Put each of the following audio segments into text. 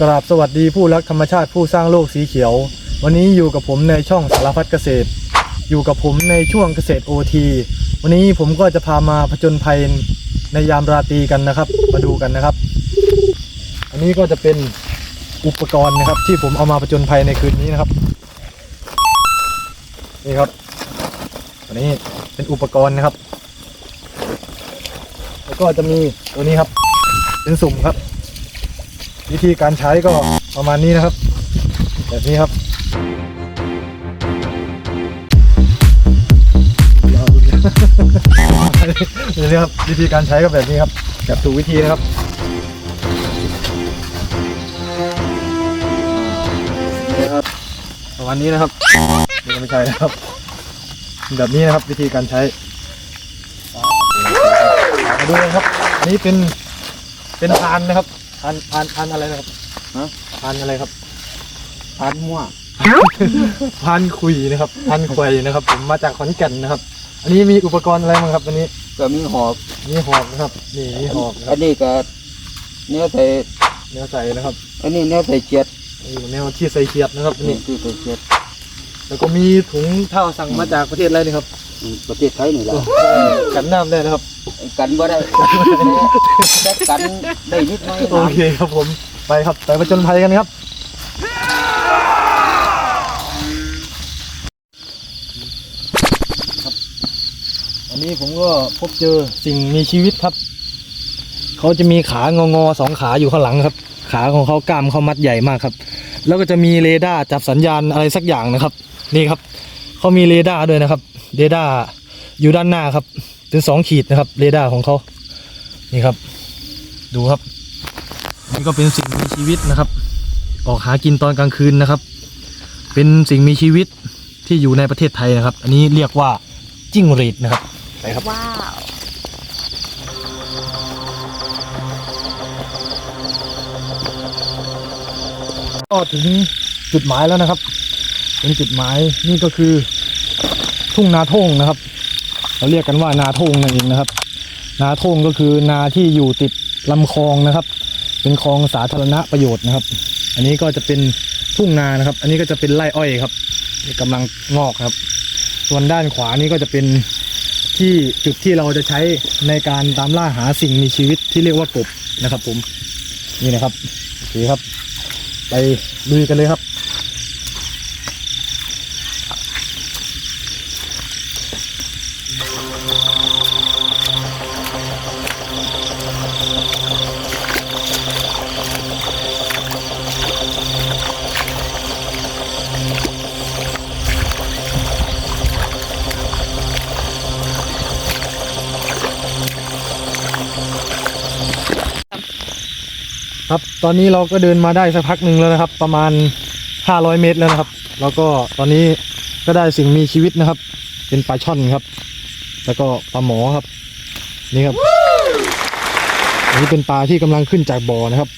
กราบสวัสดีผู้รักธรรมชาติผู้สร้างโลกสีเขียว วันนี้อยู่กับผมในช่องสารพัดเกษตร อยู่กับผมในช่วงเกษตรโอทีวันนี้ผมก็จะพามาผจญภัยในยามราตรีกันนะครับ มาดูกันนะครับ อันนี้ก็จะเป็นอุปกรณ์นะครับ ที่ผมเอามาผจญภัยในคืนนี้นะครับนี่ครับ อันนี้เป็นอุปกรณ์นะครับ แล้วก็จะมีตัวนี้ครับ เป็นสุ่มครับ วิธีการใช้ก็ประมาณนี้นะครับ แบบนี้ครับยาวเลยนี่ครับวิธีการใช้ก็แบบนี้ครับแบบถูกวิธีนะครับนี่ครับประมาณนี้นะครับไม่ใช่นะครับ แบบนี้นะครับ วิธีการใช้มาดูกันครับ อันนี้เป็นเป็นพานนะครับ พานพานพานอะไรนะครับฮะพานอะไรครับพานมั่วพานคุยนะครับพานควยนะครับ ผมมาจากขอนแก่นนะครับ อันนี้มีอุปกรณ์อะไรบ้างครับอันนี้ก็มีหอบมีหอกนะครับนี่มีหอกนะคอัรับนนี้ก็เนื้อใส่แนวใส่นะครับอันนี้เนื้อใส่เจ็ดนี่แนวที่ใส่เขียดนะครับนี่นี่คือใส่เจ็ดแล้วก็มีถุงเท้าสั่งมาจากประเทศอะไรนี่ครับ อืมประเทศไทยนี่แหละกันน้ำได้นะครับ กันบ่ได้แต่กันได้นิดหน่อยโอนะเคครับผมไปครับไปประจนภัยกันครับครับอันนี้ผมก็พบเจอสิ่งมีชีวิตครับ เขาจะมีขางองอๆสองขาอยู่ข้างหลังครับ ขาของเขากล้ามเขามัดใหญ่มากครับ แล้วก็จะมีเรดาร์จับสัญญาณอะไรสักอย่างนะครับ นี่ครับ เขามีเรดาร์ด้วยนะครับ เรดาร์อยู่ด้านหน้าครับ เป็นสองขีดนะครับ เรดาร์ของเขานี่ครับ ดูครับ นี่ก็เป็นสิ่งมีชีวิตนะครับ ออกหากินตอนกลางคืนนะครับ เป็นสิ่งมีชีวิตที่อยู่ในประเทศไทยนะครับ อันนี้เรียกว่าจิ้งหรีดนะครับไปครับ ว้าวก็ถึงจุดหมายแล้วนะครับ เป็นจุดหมายนี่ก็คือทุ่งนาทงนะครับ เราเรียกกันว่านาทงนั่นเองนะครับ นาทงก็คือนาที่อยู่ติดลำคลองนะครับ เป็นคลองสาธารณประโยชน์นะครับ อันนี้ก็จะเป็นทุ่งนานะครับ อันนี้ก็จะเป็นไร่อ้อยครับนี่กำลังงอกครับ ส่วนด้านขวานี่ก็จะเป็นที่จุดที่เราจะใช้ในการตามล่าหาสิ่งมีชีวิตที่เรียกว่ากบนะครับ ผมนี่นะครับโอเคครับ ไปลุยกันเลยครับ ครับตอนนี้เราก็เดินมาได้สักพักหนึ่งแล้วนะครับ ประมาณ 500 เมตรแล้วนะครับ แล้วก็ตอนนี้ก็ได้สิ่งมีชีวิตนะครับ เป็นปลาช่อนครับ แล้วก็ปลาหมอครับ นี่ครับอันนี้เป็นปลาที่กำลังขึ้นจากบ่อนะครับ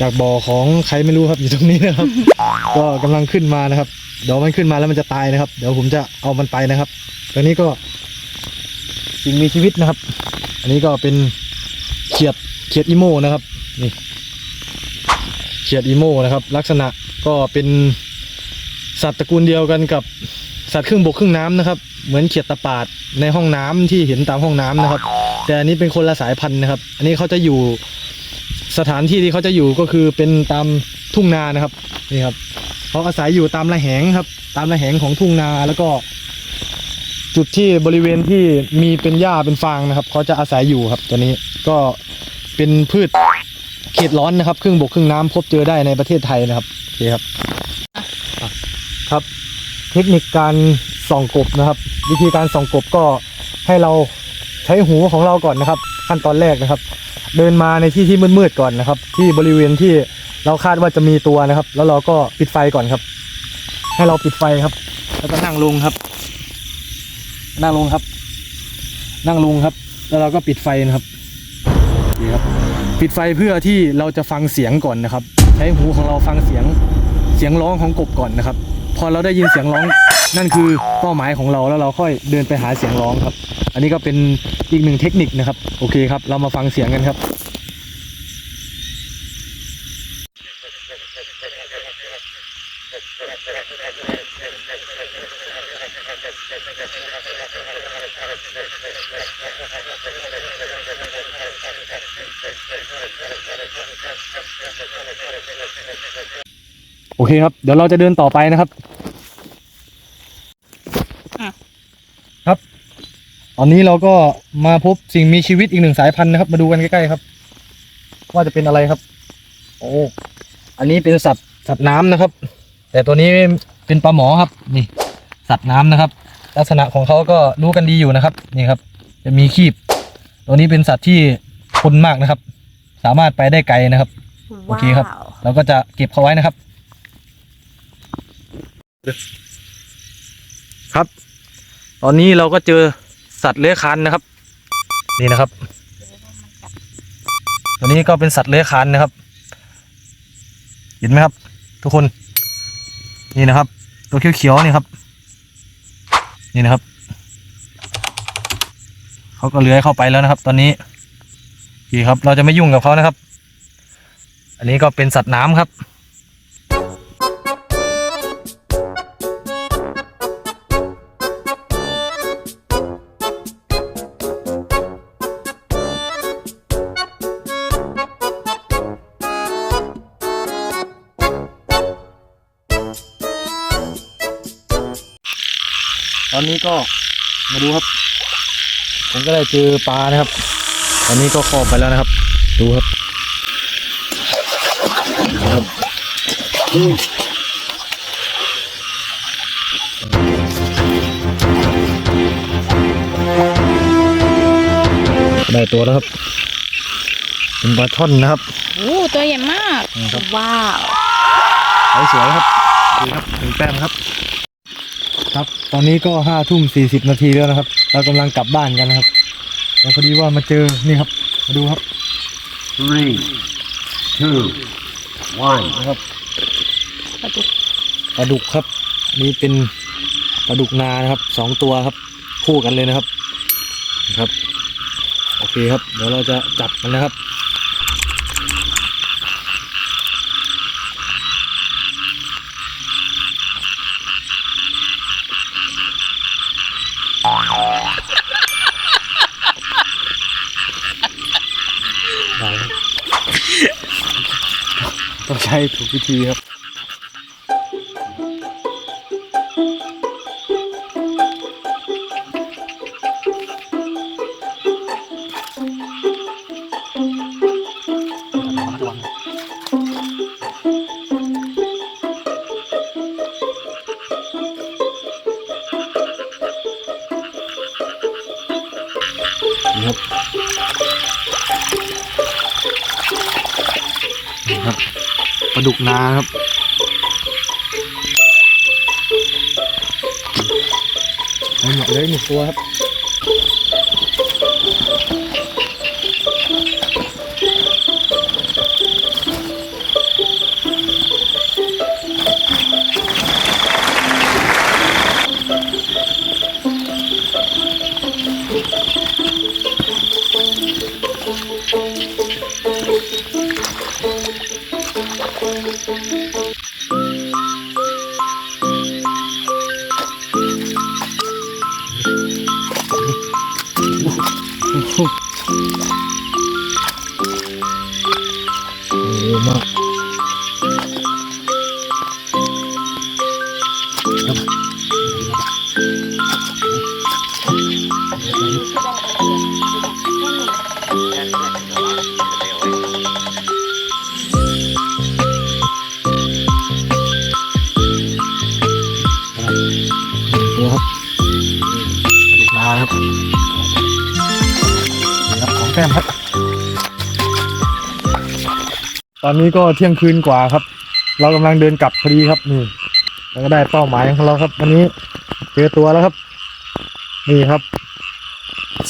จากบ่อของใครไม่รู้ครับอยู่ตรงนี้นะครับ ก็กำลังขึ้นมานะครับเดี๋ยวมันขึ้นมาแล้วมันจะตายนะครับ เดี๋ยวผมจะเอามันไปนะครับตอนนี้ก็สิ่งมีชีวิตนะครับ อันนี้ก็เป็นเขียดเขียดอีโมนะครับ นี่เขียดอีโมนะครับ ลักษณะก็เป็นสัตว์ตระกูลเดียวกันกับสัตว์ครึ่งบกครึ่งน้ำนะครับ เหมือนเขียดตะปาดในห้องน้ำที่เห็นตามห้องน้ำนะครับ แต่อันนี้เป็นคนละสายพันธุ์นะครับ อันนี้เขาจะอยู่สถานที่ที่เขาจะอยู่ก็คือเป็นตามทุ่งนานะครับนี่ครับเขาอาศัยอยู่ตามระแหงครับ ตามระแหงของทุ่งนาแล้วก็ จุดที่บริเวณที่มีเป็นหญ้าเป็นฟางนะครับเขาจะอาศัยอยู่ครับตัวนี้ก็เป็นพืช เขตร้อนนะครับ ครึ่งบกครึ่งน้ำพบเจอได้ในประเทศไทยนะครับโอเคครับ ครับ เทคนิคการส่องกบนะครับ วิธีการส่องกบก็ให้เราใช้หูของเราก่อนนะครับ ขั้นตอนแรกนะครับ เดินมาในที่ที่มืดๆก่อนนะครับ ที่บริเวณที่เราคาดว่าจะมีตัวนะครับ แล้วเราก็ปิดไฟก่อนครับ ให้เราปิดไฟครับ แล้วก็นั่งลงครับ นั่งลงครับ นั่งลงครับ แล้วเราก็ปิดไฟนะครับ ปิดไฟเพื่อที่เราจะฟังเสียงก่อนนะครับ ใช้หูของเราฟังเสียงเสียงร้องของกบก่อนนะครับ พอเราได้ยินเสียงร้องนั่นคือเป้าหมายของเราแล้วเราค่อยเดินไปหาเสียงร้องครับ อันนี้ก็เป็นอีกหนึ่งเทคนิคนะครับ โอเคครับ เรามาฟังเสียงกันครับ อเคครับ เดี๋ยวเราจะเดินต่อไปนะครับอะครับ ตอนนี้เราก็มาพบสิ่งมีชีวิตอีกหนึ่งสายพันธุ์นะครับ มาดูกันใกล้ๆครับ ว่าจะเป็นอะไรครับ โอ้อันนี้เป็นสัตว์สัตว์น้ำนะครับ แต่ตัวนี้เป็นปลาหมอครับ นี่ สัตว์น้ำนะครับ ลักษณะของเขาก็รู้กันดีอยู่นะครับ นี่ครับ จะมีคีบ ตัวนี้เป็นสัตว์ที่ทนมากนะครับ สามารถไปได้ไกลนะครับ โอเคครับว้าวเราก็จะเก็บเขาไว้นะครับ ครับ ตอนนี้เราก็เจอสัตว์เลื้อยคานนะครับ นี่นะครับ ตัวนี้ก็เป็นสัตว์เลื้อยคานนะครับ เห็นไหมครับ ทุกคน นี่นะครับ ตัวเขียวๆนี่ครับ นี่นะครับเขาก็เลื้อยเข้าไปแล้วนะครับ ตอนนี้โอเคครับ เราจะไม่ยุ่งกับเขานะครับ อันนี้ก็เป็นสัตว์น้ำครับ อนนี้ก็มาดูครับ ผมก็ได้เจอปลานะครับ ตอนนี้ก็ครอบไปแล้วนะครับ ดูครับได้ตัวแล้วครับ เป็นปลาช่อนนะครับ โอ้ตัวใหญ่มากนะครับว้าว สวยๆครับดีครับถึงแต้มครับ ครับ ตอนนี้ก็ห้าทุ่มสี่สิบนาทีแล้วนะครับ เรากำลังกลับบ้านกันนะครับแต่พอดีว่ามาเจอนี่ครับ มาดูครับ three two one นะครับปลาดุกปลาดุกครับ นี่เป็นปลาดุกนานะครับสองตัวครับ คู่กันเลยนะครับนะครับ โอเคครับ เดี๋ยวเราจะจับมันนะครับ ต้องใช้ถูกวิธีครับครับ รับปลาดุกนาครับได้หมดเลยหนึ่งตัวครับ เร็วม มครับ ตอนนี้ก็เที่ยงคืนกว่าครับ เรากำลังเดินกลับพอดีครับนี่เราก็ได้เป้าหมายของเราครับ วันนี้เจอตัวแล้วครับ นี่ครับ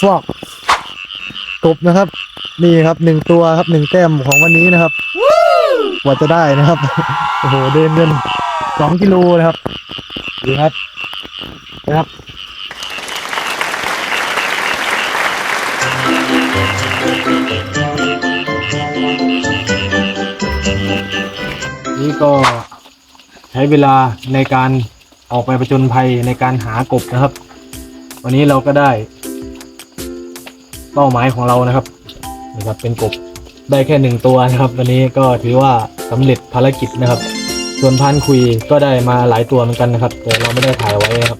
ฟอกกบนะครับ นี่ครับหนึ่งตัวครับหนึ่งแต้มของวันนี้นะครับกว่าจะได้นะครับโอ้โหเดินเดินสองกิโลนะครับดูครับนะครับ นี่ก็ใช้เวลาในการออกไปประจนภัยในการหากบนะครับ วันนี้เราก็ได้ เป้าหมายของเรานะครับนี่ครับ เป็นกบได้แค่หนึ่งตัวนะครับ วันนี้ก็ถือว่าสำเร็จภารกิจนะครับ ส่วนพานคุยก็ได้มาหลายตัวเหมือนกันนะครับ แต่เราไม่ได้ถ่ายไว้ครับ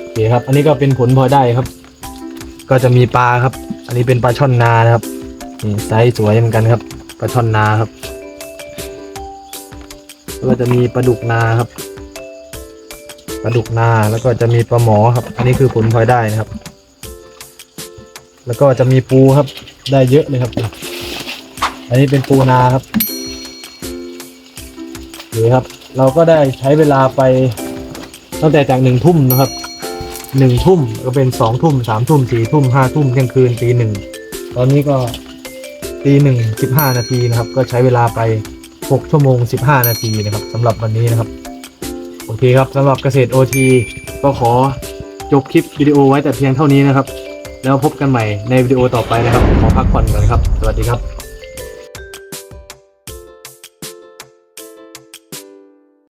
โอเคครับ อันนี้ก็เป็นผลพอได้ครับ ก็จะมีปลาครับ อันนี้เป็นปลาช่อนนานะครับนี่ไซส์สวยเหมือนกันครับปลาช่อนนาครับแล้วก็จะมีปลาดุกนาครับปลาดุกนาแล้วก็จะมีปลาหมอครับ อันนี้คือผลพลอยได้นะครับ แล้วก็จะมีปูครับ ได้เยอะเลยครับ อันนี้เป็นปูนาครับนี่ครับ เราก็ได้ใช้เวลาไปตั้งแต่จากหนึ่งทุ่มนะครับ หนึ่งทุ่มก็เป็นสองทุ่มสามทุ่มสี่ทุ่มห้าทุ่มเที่ยงคืนตีหนึ่งตอนนี้ก็ตีหนึ่งสิบห้านาทีนะครับ ก็ใช้เวลาไปหกชั่วโมงสิบห้านาทีนะครับสำหรับวันนี้นะครับโอเคครับสำหรับเกษตรโอทีก็ขอจบคลิปวิดีโอไว้แต่เพียงเท่านี้นะครับ แล้วพบกันใหม่ในวิดีโอต่อไปนะครับ ขอพักผ่อนก่อนครับ สวัสดีครับ